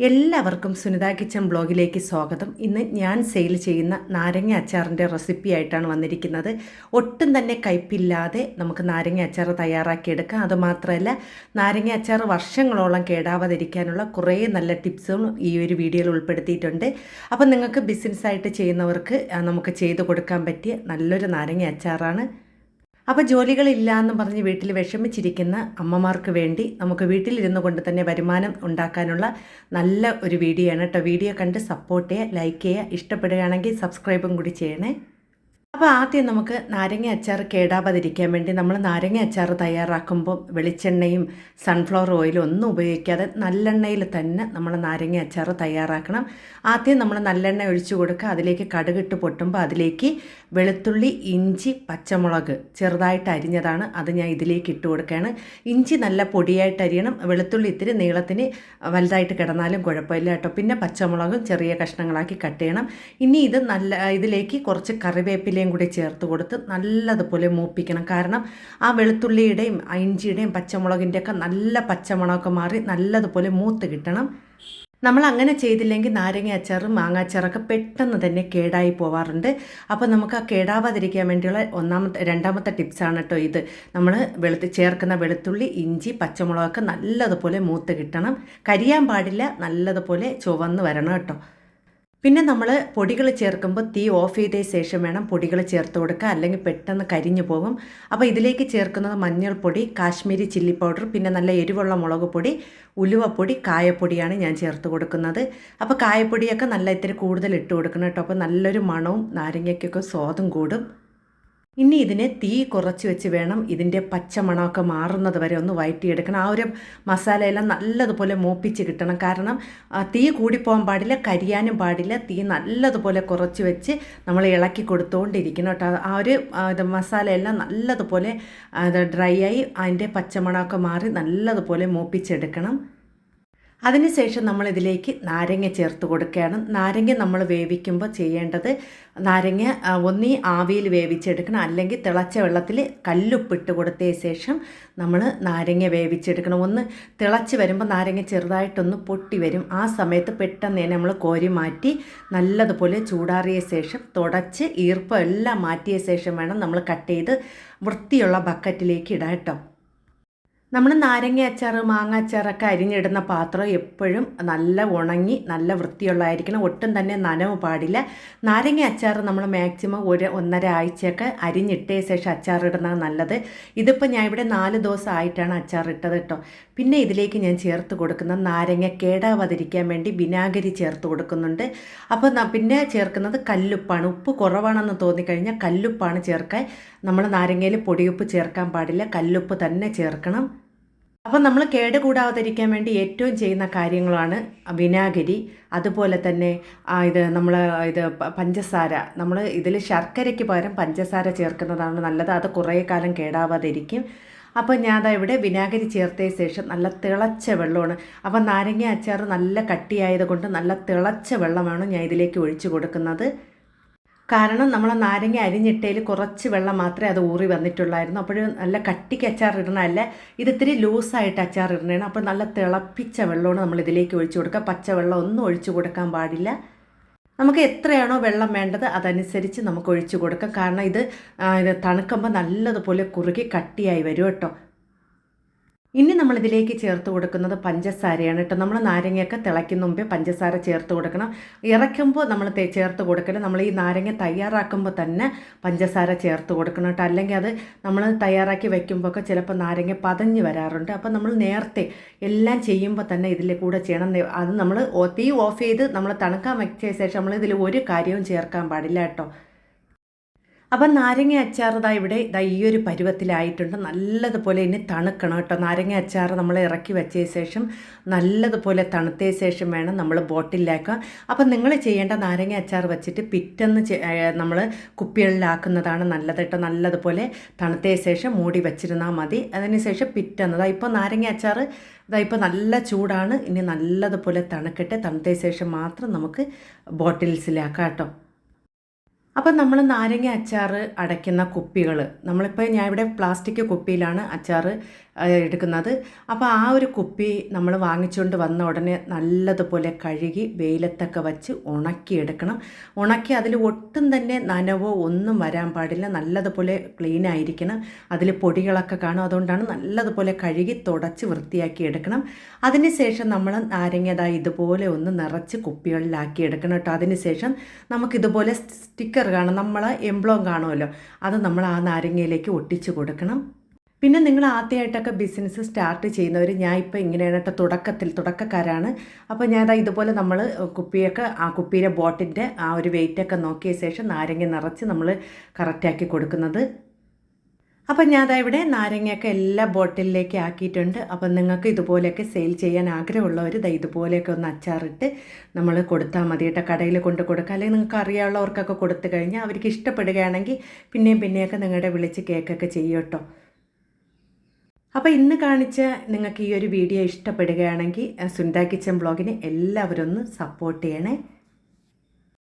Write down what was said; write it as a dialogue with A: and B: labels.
A: എല്ലാവർക്കും സുനിത കിച്ചൻ ബ്ലോഗിലേക്ക് സ്വാഗതം. ഇന്ന് ഞാൻ സെയിൽ ചെയ്യുന്ന നാരങ്ങ അച്ചാറിന്റെ റെസിപ്പി ആയിട്ടാണ് വന്നിരിക്കുന്നത്. ഒട്ടും തന്നെ കയ്പില്ലാതെ നമുക്ക് നാരങ്ങ അച്ചാർ തയ്യാറാക്കിയെടുക്കാം. അതുമാത്രമല്ല നാരങ്ങ അച്ചാർ വർഷങ്ങളോളം കേടാവാതിരിക്കാനുള്ള കുറേ നല്ല ടിപ്സും ഈ ഒരു വീഡിയോയിൽ ഉൾപ്പെടുത്തിയിട്ടുണ്ട്. അപ്പം നിങ്ങൾക്ക് ബിസിനസ്സായിട്ട് ചെയ്യുന്നവർക്ക് നമുക്ക് ചെയ്തു കൊടുക്കാൻ പറ്റിയ നല്ലൊരു നാരങ്ങ അച്ചാറാണ്. അപ്പോൾ ജോലികളില്ല എന്ന് പറഞ്ഞ് വീട്ടിൽ വിഷമിച്ചിരിക്കുന്ന അമ്മമാർക്ക് വേണ്ടി നമുക്ക് വീട്ടിലിരുന്നു കൊണ്ട് തന്നെ വരുമാനം ഉണ്ടാക്കാനുള്ള നല്ല ഒരു വീഡിയോ ആണ് കേട്ടോ. വീഡിയോ കണ്ട് സപ്പോർട്ട് ചെയ്യുക ലൈക്ക് ചെയ്യുക ഇഷ്ടപ്പെടുകയാണെങ്കിൽ സബ്സ്ക്രൈബും കൂടി ചെയ്യണേ. അപ്പോൾ ആദ്യം നമുക്ക് നാരങ്ങ അച്ചാർ കേടാവാതിരിക്കാൻ വേണ്ടി നമ്മൾ നാരങ്ങ അച്ചാർ തയ്യാറാക്കുമ്പോൾ വെളിച്ചെണ്ണയും സൺഫ്ലവർ ഓയിലും ഒന്നും ഉപയോഗിക്കാതെ നല്ലെണ്ണയിൽ തന്നെ നമ്മൾ നാരങ്ങ അച്ചാർ തയ്യാറാക്കണം. ആദ്യം നമ്മൾ നല്ലെണ്ണ ഒഴിച്ചു കൊടുക്കുക. അതിലേക്ക് കടുകിട്ട് പൊട്ടുമ്പോൾ അതിലേക്ക് വെളുത്തുള്ളി ഇഞ്ചി പച്ചമുളക് ചെറുതായിട്ട് അരിഞ്ഞതാണ്. അത് ഞാൻ ഇതിലേക്ക് ഇട്ട് കൊടുക്കുകയാണ്. ഇഞ്ചി നല്ല പൊടിയായിട്ട് അരിയണം. വെളുത്തുള്ളി ഇത്തിരി നീളത്തിന് വലുതായിട്ട് കിടന്നാലും കുഴപ്പമില്ല കേട്ടോ. പിന്നെ പച്ചമുളകും ചെറിയ കഷ്ണങ്ങളാക്കി കട്ട് ചെയ്യണം. ഇനി ഇത് നല്ല ഇതിലേക്ക് കുറച്ച് കറിവേപ്പിലയും കൂടി ചേർത്ത് കൊടുത്ത് നല്ലതുപോലെ മൂപ്പിക്കണം. കാരണം ആ വെളുത്തുള്ളിയുടെയും ഇഞ്ചിയുടെയും പച്ചമുളകിന്റെയൊക്കെ നല്ല പച്ചമുളകൊക്കെ മാറി നല്ലതുപോലെ മൂത്ത് കിട്ടണം. നമ്മൾ അങ്ങനെ ചെയ്തില്ലെങ്കിൽ നാരങ്ങ അച്ചാറും മാങ്ങ അച്ചാറൊക്കെ പെട്ടെന്ന് തന്നെ കേടായി പോവാറുണ്ട്. അപ്പോൾ നമുക്ക് ആ കേടാവാതിരിക്കാൻ വേണ്ടിയുള്ള ഒന്നാമത്തെ രണ്ടാമത്തെ ടിപ്സാണ് കേട്ടോ ഇത്. നമ്മൾ വെളുത്ത് ചേർക്കുന്ന വെളുത്തുള്ളി ഇഞ്ചി പച്ചമുളകൊക്കെ നല്ലതുപോലെ മൂത്ത് കിട്ടണം. കരിയാൻ പാടില്ല നല്ലതുപോലെ ചുവന്ന് വരണം കേട്ടോ. പിന്നെ നമ്മൾ പൊടികൾ ചേർക്കുമ്പോൾ തീ ഓഫ് ചെയ്ത ശേഷം വേണം പൊടികൾ ചേർത്ത് കൊടുക്കുക അല്ലെങ്കിൽ പെട്ടെന്ന് കരിഞ്ഞു പോകും. അപ്പോൾ ഇതിലേക്ക് ചേർക്കുന്നത് മഞ്ഞൾപ്പൊടി കാശ്മീരി ചില്ലി പൗഡർ പിന്നെ നല്ല എരിവുള്ള മുളക് പൊടി ഉലുവപ്പൊടി കായപ്പൊടിയാണ് ഞാൻ ചേർത്ത് കൊടുക്കുന്നത്. അപ്പോൾ കായപ്പൊടിയൊക്കെ നല്ല ഇത്തിരി കൂടുതൽ ഇട്ട് കൊടുക്കണം കേട്ടോ. അപ്പോൾ നല്ലൊരു മണവും നാരങ്ങയ്ക്കൊക്കെ സ്വാദും കൂടും. ഇനി ഇതിനെ തീ കുറച്ച് വെച്ച് വേണം ഇതിന്റെ പച്ചമണമൊക്കെ മാറുന്നത് വരെ ഒന്ന് വയറ്റിയെടുക്കണം. ആ ഒരു മസാലയെല്ലാം നല്ലതുപോലെ മൂപ്പിച്ച് കിട്ടണം. കാരണം തീ കൂടിപ്പോകാൻ പാടില്ല കരിയാനും പാടില്ല. തീ നല്ലതുപോലെ കുറച്ച് വെച്ച് നമ്മൾ ഇളക്കി കൊടുത്തുകൊണ്ടിരിക്കണം കേട്ടോ. ആ ഒരു ഇത് മസാലയെല്ലാം നല്ലതുപോലെ ഡ്രൈ ആയി അതിന്റെ പച്ചമണമൊക്കെ മാറി നല്ലതുപോലെ മൂപ്പിച്ചെടുക്കണം. അതിനുശേഷം നമ്മൾ ഇതിലേക്ക് നാരങ്ങ ചേർത്ത് കൊടുക്കുകയാണ്. നാരങ്ങ നമ്മൾ വേവിക്കുമ്പോൾ ചെയ്യേണ്ടത് നാരങ്ങ ഒന്നീ ആവിയിൽ വേവിച്ചെടുക്കണം. അല്ലെങ്കിൽ തിളച്ച വെള്ളത്തിൽ കല്ലുപ്പിട്ട് കൊടുത്ത ശേഷം നമ്മൾ നാരങ്ങ വേവിച്ചെടുക്കണം. ഒന്ന് തിളച്ച് വരുമ്പോൾ നാരങ്ങ ചെറുതായിട്ടൊന്ന് പൊട്ടി വരും. ആ സമയത്ത് പെട്ടെന്ന് തന്നെ നമ്മൾ കോരി മാറ്റി നല്ലതുപോലെ ചൂടാറിയ ശേഷം തുടച്ച് ഈർപ്പം എല്ലാം മാറ്റിയ ശേഷം വേണം നമ്മൾ കട്ട് ചെയ്ത് വൃത്തിയുള്ള ബക്കറ്റിലേക്ക് ഇടാം കേട്ടോ. നമ്മൾ നാരങ്ങ അച്ചാർ മാങ്ങ അച്ചാറൊക്കെ അരിഞ്ഞിടുന്ന പാത്രം എപ്പോഴും നല്ല ഉണങ്ങി നല്ല വൃത്തിയുള്ളതായിരിക്കണം. ഒട്ടും തന്നെ നനവ് പാടില്ല. നാരങ്ങ അച്ചാർ നമ്മൾ മാക്സിമം ഒരു ഒന്നര ആഴ്ചയൊക്കെ അരിഞ്ഞിട്ടേ ശേഷം അച്ചാർ ഇടുന്നത് നല്ലത്. ഇതിപ്പോൾ ഞാൻ ഇവിടെ നാല് ദിവസം ആയിട്ടാണ് അച്ചാർ ഇട്ടത് കേട്ടോ. പിന്നെ ഇതിലേക്ക് ഞാൻ ചേർത്ത് കൊടുക്കുന്ന നാരങ്ങ കേടാവാതിരിക്കാൻ വേണ്ടി വിനാഗിരി ചേർത്ത് കൊടുക്കുന്നുണ്ട്. അപ്പോൾ പിന്നെ ചേർക്കുന്നത് കല്ലുപ്പാണ്. ഉപ്പ് കുറവാണെന്ന് തോന്നിക്കഴിഞ്ഞാൽ കല്ലുപ്പാണ് ചേർക്കാൻ. നമ്മൾ നാരങ്ങയിൽ പൊടിയുപ്പ് ചേർക്കാൻ പാടില്ല. കല്ലുപ്പ് തന്നെ ചേർക്കണം. അപ്പം നമ്മൾ കേട് കൂടാതിരിക്കാൻ വേണ്ടി ഏറ്റവും ചെയ്യുന്ന കാര്യങ്ങളാണ് വിനാഗിരി അതുപോലെ തന്നെ ഇത് നമ്മൾ ഇത് പഞ്ചസാര. നമ്മൾ ഇതിൽ ശർക്കരയ്ക്ക് പകരം പഞ്ചസാര ചേർക്കുന്നതാണ് നല്ലത്. അത് കുറേ കാലം കേടാവാതിരിക്കും. അപ്പോൾ ഞാൻ അതാ ഇവിടെ വിനാഗിരി ചേർത്തതിന് ശേഷം നല്ല തിളച്ച വെള്ളമാണ്. അപ്പോൾ നാരങ്ങ അച്ചാർ നല്ല കട്ടിയായത് കൊണ്ട് നല്ല തിളച്ച വെള്ളമാണ് ഞാൻ ഇതിലേക്ക് ഒഴിച്ചു കൊടുക്കുന്നത്. കാരണം നമ്മൾ നാരങ്ങ അരിഞ്ഞിട്ടതിൽ കുറച്ച് വെള്ളം മാത്രമേ അത് ഊറി വന്നിട്ടുള്ളായിരുന്നു. അപ്പോൾ നല്ല കട്ടിക്ക് ഇത് ഇത്തിരി ലൂസായിട്ട് അച്ചാർ ഇടണതാണ് അപ്പോൾ നല്ല തിളപ്പിച്ച വെള്ളമാണ് നമ്മൾ ഇതിലേക്ക് ഒഴിച്ചു കൊടുക്കുക. പച്ചവെള്ളം ഒന്നും ഒഴിച്ചു കൊടുക്കാൻ പാടില്ല. നമുക്ക് എത്രയാണോ വെള്ളം വേണ്ടത് അതനുസരിച്ച് നമുക്ക് ഒഴിച്ചു കൊടുക്കാം. കാരണം ഇത് ഇത് തണുക്കുമ്പോൾ നല്ലതുപോലെ കുറുകി കട്ടിയായി വരും കേട്ടോ. ഇനി നമ്മളിതിലേക്ക് ചേർത്ത് കൊടുക്കുന്നത് പഞ്ചസാരയാണ് കേട്ടോ. നമ്മൾ നാരങ്ങയൊക്കെ തിളയ്ക്കുന്ന മുമ്പേ പഞ്ചസാര ചേർത്ത് കൊടുക്കണം. ഇറക്കുമ്പോൾ നമ്മൾ ചേർത്ത് കൊടുക്കണം നമ്മൾ ഈ നാരങ്ങ തയ്യാറാക്കുമ്പോൾ തന്നെ പഞ്ചസാര ചേർത്ത് കൊടുക്കണം കേട്ടോ. അല്ലെങ്കിൽ അത് നമ്മൾ തയ്യാറാക്കി വെക്കുമ്പോൾ ഒക്കെ ചിലപ്പോൾ നാരങ്ങ പതഞ്ഞ് വരാറുണ്ട്. അപ്പോൾ നമ്മൾ നേരത്തെ എല്ലാം ചെയ്യുമ്പോൾ തന്നെ ഇതിൽ കൂടെ ചെയ്യണം. അത് നമ്മൾ തീ ഓഫ് ചെയ്ത് നമ്മൾ തണുക്കാൻ വെച്ച ശേഷം നമ്മൾ ഇതിൽ ഒരു കാര്യവും ചേർക്കാൻ പാടില്ല കേട്ടോ. അപ്പം നാരങ്ങ അച്ചാർ ഇതാ ഇവിടെ ഇതാ ഈ ഒരു പരുവത്തിലായിട്ടുണ്ട്. നല്ലതുപോലെ ഇനി തണുക്കണം കേട്ടോ. നാരങ്ങ അച്ചാർ നമ്മൾ ഇറക്കി വെച്ച ശേഷം നല്ലതുപോലെ തണുത്ത ശേഷം വേണം നമ്മൾ ബോട്ടിലാക്കുക അപ്പം നിങ്ങൾ ചെയ്യേണ്ട നാരങ്ങ അച്ചാർ വെച്ചിട്ട് പിറ്റെന്ന് നമ്മൾ കുപ്പികളിലാക്കുന്നതാണ് നല്ലത് കേട്ടോ. നല്ലതുപോലെ തണുത്ത ശേഷം മൂടി വെച്ചിരുന്നാൽ മതി. അതിനുശേഷം പിറ്റെന്ന് ദാ ഇപ്പോൾ നാരങ്ങ അച്ചാർ ഇതാ ഇപ്പോൾ നല്ല ചൂടാണ്. ഇനി നല്ലതുപോലെ തണുക്കട്ടെ. തണുത്ത ശേഷം മാത്രം നമുക്ക് ബോട്ടിൽസിലാക്കാം കേട്ടോ. അപ്പം നമ്മൾ നാരങ്ങ അച്ചാർ അടയ്ക്കുന്ന കുപ്പികൾ. നമ്മളിപ്പോൾ ഞാൻ ഇവിടെ പ്ലാസ്റ്റിക് കുപ്പിയിലാണ് അച്ചാർ എടുക്കുന്നത്. അപ്പോൾ ആ ഒരു കുപ്പി നമ്മൾ വാങ്ങിച്ചുകൊണ്ട് വന്ന ഉടനെ നല്ലതുപോലെ കഴുകി വെയിലത്തൊക്കെ വച്ച് ഉണക്കിയെടുക്കണം ഉണക്കി അതിൽ ഒട്ടും തന്നെ നനവോ ഒന്നും വരാൻ പാടില്ല. നല്ലതുപോലെ ക്ലീൻ ആയിരിക്കണം. അതിൽ പൊടികളൊക്കെ കാണും. അതുകൊണ്ടാണ് നല്ലതുപോലെ കഴുകി തുടച്ച് വൃത്തിയാക്കി എടുക്കണം. അതിനുശേഷം നമ്മൾ നാരങ്ങ ഇതുപോലെ ഒന്ന് നിറച്ച് കുപ്പികളിലാക്കി എടുക്കണം കേട്ടോ. അതിനുശേഷം നമുക്കിതുപോലെ സ്റ്റിക്കർ കാണും. നമ്മൾ എംബ്ലോം കാണുമല്ലോ. അത് നമ്മൾ ആ നാരങ്ങയിലേക്ക് ഒട്ടിച്ചു കൊടുക്കണം. പിന്നെ നിങ്ങൾ ആദ്യമായിട്ടൊക്കെ ബിസിനസ് സ്റ്റാർട്ട് ചെയ്യുന്നവർ ഞാൻ ഇപ്പോൾ ഇങ്ങനെയാണ് തുടക്കത്തിൽ തുടക്കക്കാരാണ്. അപ്പോൾ ഞാൻ ഇതുപോലെ നമ്മൾ കുപ്പിയൊക്കെ ആ കുപ്പിയിലെ ബോട്ടിന്റെ ആ ഒരു വെയിറ്റൊക്കെ നോക്കിയ ശേഷം നാരങ്ങ നിറച്ച് നമ്മൾ കറക്റ്റാക്കി കൊടുക്കുന്നത്. അപ്പം ഞാൻ ഇവിടെ നാരങ്ങയൊക്കെ എല്ലാ ബോട്ടിലേക്ക് ആക്കിയിട്ടുണ്ട്. അപ്പം നിങ്ങൾക്ക് ഇതുപോലെയൊക്കെ സെയിൽ ചെയ്യാൻ ആഗ്രഹമുള്ളവർ ദാ ഇതുപോലെയൊക്കെ ഒന്ന് അച്ചാറിട്ട് നമ്മൾ കൊടുത്താൽ മതി കേട്ടോ കടയിൽ കൊണ്ട് കൊടുക്കുക. അല്ലെങ്കിൽ നിങ്ങൾക്ക് അറിയാവുന്നവർക്കൊക്കെ കൊടുത്തു കഴിഞ്ഞാൽ അവർക്ക് ഇഷ്ടപ്പെടുകയാണെങ്കിൽ പിന്നെയും പിന്നെയൊക്കെ നിങ്ങളുടെ വിളിച്ച് കേക്കൊക്കെ ചെയ്യും കേട്ടോ അപ്പോൾ ഇന്ന് കാണിച്ച നിങ്ങൾക്ക് ഈ ഒരു വീഡിയോ ഇഷ്ടപ്പെടുകയാണെങ്കിൽ സുനിത കിച്ചൻ ബ്ലോഗിനെ എല്ലാവരും ഒന്ന് സപ്പോർട്ട് ചെയ്യണേ.